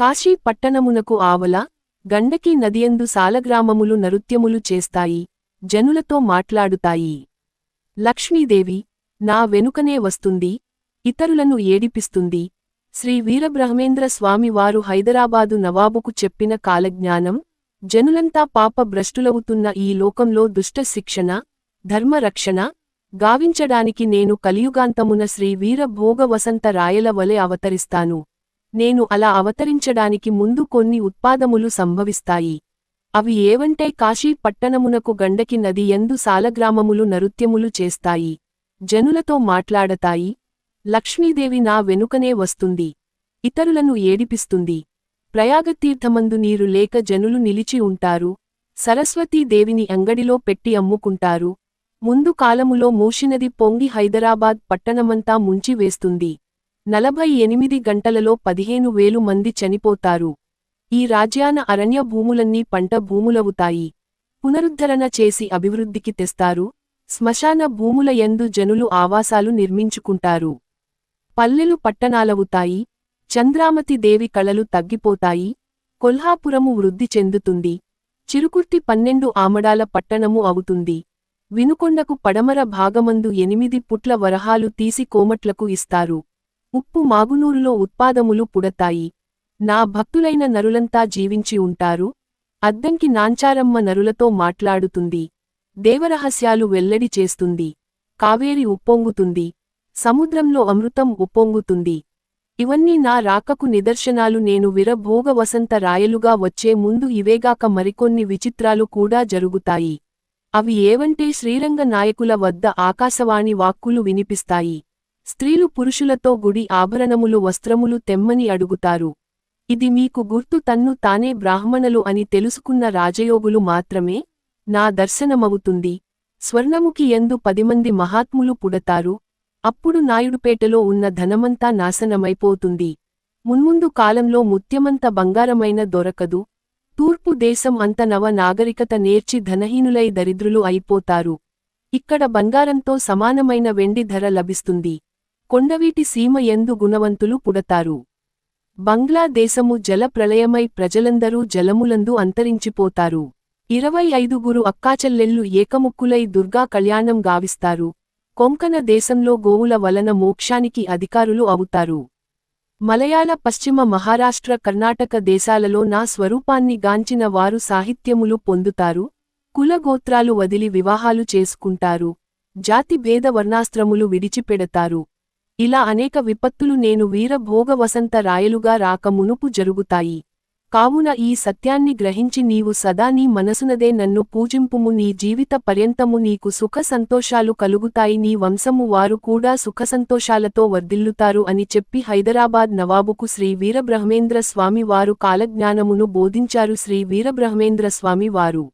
కాశీ పట్టణమునకు ఆవల గండకీ నదియందు సాలగ్రామములు నృత్యములు చేస్తాయి జనులతో మాట్లాడుతాయి. లక్ష్మీదేవి నా వెనుకనే వస్తుంది ఇతరులను ఏడిపిస్తుంది. శ్రీ వీరబ్రహ్మేంద్ర స్వామివారు హైదరాబాదు నవాబుకు చెప్పిన కాలజ్ఞానం జనులంతా పాప భ్రష్టులవుతున్న ఈ లోకంలో దుష్ట శిక్షణ ధర్మరక్షణ గావించడానికి నేను కలియుగాంతమున శ్రీ వీర భోగ వసంత రాయల వలె అవతరిస్తాను. నేను అలా అవతరించడానికి ముందు కొన్ని ఉత్పాదములు సంభవిస్తాయి. అవి ఏవంటే కాశీ పట్టణమునకు గండకి నది ఎందు సాలగ్రామములు నరుత్యములు చేస్తాయి. జనులతో మాట్లాడతాయి. లక్ష్మీదేవి నా వెనుకనే వస్తుంది. ఇతరులను ఏడిపిస్తుంది. ప్రయాగతీర్థమందు నీరు లేక జనులు నిలిచి ఉంటారు. సరస్వతీదేవిని అంగడిలో పెట్టి అమ్ముకుంటారు. ముందు కాలములో మూషినది పొంగి హైదరాబాద్ పట్టణమంతా ముంచివేస్తుంది నలభై ఎనిమిది గంటలలో పదిహేను వేలు మంది చనిపోతారు. ఈ రాజ్యాన అరణ్య భూములన్నీ పంట భూములవుతాయి. పునరుద్ధరణ చేసి అభివృద్ధికి తెస్తారు. శ్మశాన భూముల యందు జనులు ఆవాసాలు నిర్మించుకుంటారు. పల్లెలు పట్టణాలవుతాయి. చంద్రామతి దేవి కళలు తగ్గిపోతాయి. కొల్హాపురము వృద్ధి చెందుతుంది. చిరుకుర్తి పన్నెండు ఆమడాల పట్టణము అవుతుంది. వినుకొండకు పడమర భాగమందు ఎనిమిది పుట్ల వరహాలు తీసి కోమట్లకు ఇస్తారు. ఉప్పు మాగునూరులో ఉత్పాదములు పుడతాయి. నా భక్తులైన నరులంతా జీవించి ఉంటారు. అద్దంకి నాంచారమ్మ నరులతో మాట్లాడుతుంది. దేవరహస్యాలు వెల్లడి చేస్తుంది. కావేరి ఉప్పొంగుతుంది. సముద్రంలో అమృతం ఉప్పొంగుతుంది. ఇవన్నీ నా రాకకు నిదర్శనాలు. నేను విరభోగ వసంత రాయలుగా వచ్చే ముందు ఇవేగాక మరికొన్ని విచిత్రాలు కూడా జరుగుతాయి. అవి ఏవంటే శ్రీరంగ నాయకుల వద్ద ఆకాశవాణి వాక్కులు వినిపిస్తాయి. స్త్రీలు పురుషులతో గుడి ఆభరణములు వస్త్రములు తెమ్మని అడుగుతారు. ఇది మీకు గుర్తు తన్ను తానే బ్రాహ్మణులు అని తెలుసుకున్న రాజయోగులు మాత్రమే నా దర్శనమవుతుంది. స్వర్ణముకి ఎందు పదిమంది మహాత్ములు పుడతారు. అప్పుడు నాయుడుపేటలో ఉన్న ధనమంతా నాశనమైపోతుంది. మున్ముందు కాలంలో ముత్యమంత బంగారమైన దొరకదు. తూర్పు దేశం అంత నవ నాగరికత నేర్చి ధనహీనులై దరిద్రులు అయిపోతారు. ఇక్కడ బంగారంతో సమానమైన వెండి ధర లభిస్తుంది. కొండవీటి సీమ ఎందు గుణవంతులు పుడతారు. బంగ్లాదేశము జల ప్రళయమై ప్రజలందరూ జలములందు అంతరించిపోతారు. ఇరవై ఐదుగురు అక్కాచెల్లెళ్ళు ఏకముక్కులై దుర్గా కళ్యాణం గావిస్తారు. కొంకణ దేశంలో గోవుల వలన మోక్షానికి అధికారులు అవుతారు. మలయాళ పశ్చిమ మహారాష్ట్ర కర్ణాటక దేశాలలో నా స్వరూపాన్ని గాంచిన వారు సాహిత్యములు పొందుతారు. కులగోత్రాలు వదిలి వివాహాలు చేసుకుంటారు. జాతి భేద వర్ణాస్త్రములు విడిచిపెడతారు. ఇలా అనేక విపత్తులు నేను వీరభోగ వసంత రాయలుగా రాక మునుపు జరుగుతాయి. కావున ఈ సత్యాన్ని గ్రహించి నీవు సదా నీ మనసునదే నన్ను పూజింపుము నీ జీవిత పర్యంతము నీకు సుఖ సంతోషాలు కలుగుతాయి నీ వంశము వారు కూడా సుఖసంతోషాలతో వర్ధిల్లుతారు అని చెప్పి హైదరాబాద్ నవాబుకు శ్రీ వీరబ్రహ్మేంద్ర స్వామి వారు కాలజ్ఞానమును బోధించారు. శ్రీ వీరబ్రహ్మేంద్ర స్వామి వారు